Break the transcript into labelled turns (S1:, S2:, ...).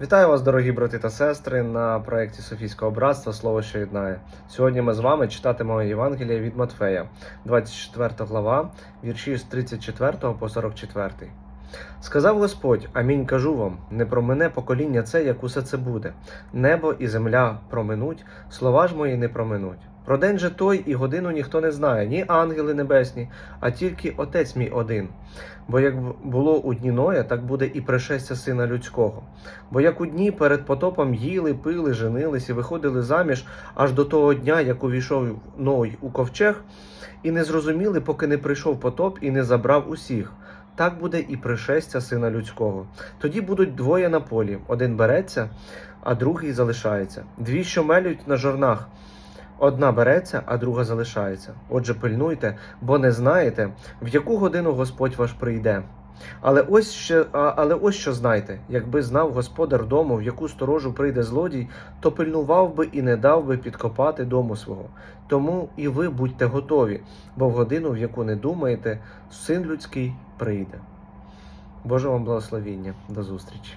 S1: Вітаю вас, дорогі брати та сестри, на проєкті Софійського братства Слово, що єднає. Сьогодні ми з вами читатимемо Євангелія від Матфея, 24 глава, вірші з 34 по 44. Сказав Господь: Амінь кажу вам: не промине покоління це, як усе це буде. Небо і земля проминуть, слова ж мої не проминуть. Про день же той і годину ніхто не знає, ні ангели небесні, а тільки Отець мій один. Бо як було у дні Ноя, так буде і пришестя сина людського. Бо як у дні перед потопом їли, пили, женились і виходили заміж аж до того дня, як увійшов Ной у ковчег, і не зрозуміли, поки не прийшов потоп і не забрав усіх. Так буде і пришестя сина людського. Тоді будуть двоє на полі: один береться, а другий залишається. Дві, що мелють на жорнах. Одна береться, а друга залишається. Отже, пильнуйте, бо не знаєте, в яку годину Господь ваш прийде. Але ось ще, але ось що знайте: якби знав господар дому, в яку сторожу прийде злодій, то пильнував би і не дав би підкопати дому свого. Тому і ви будьте готові, бо в годину, в яку не думаєте, син людський прийде. Боже вам благословіння. До зустрічі.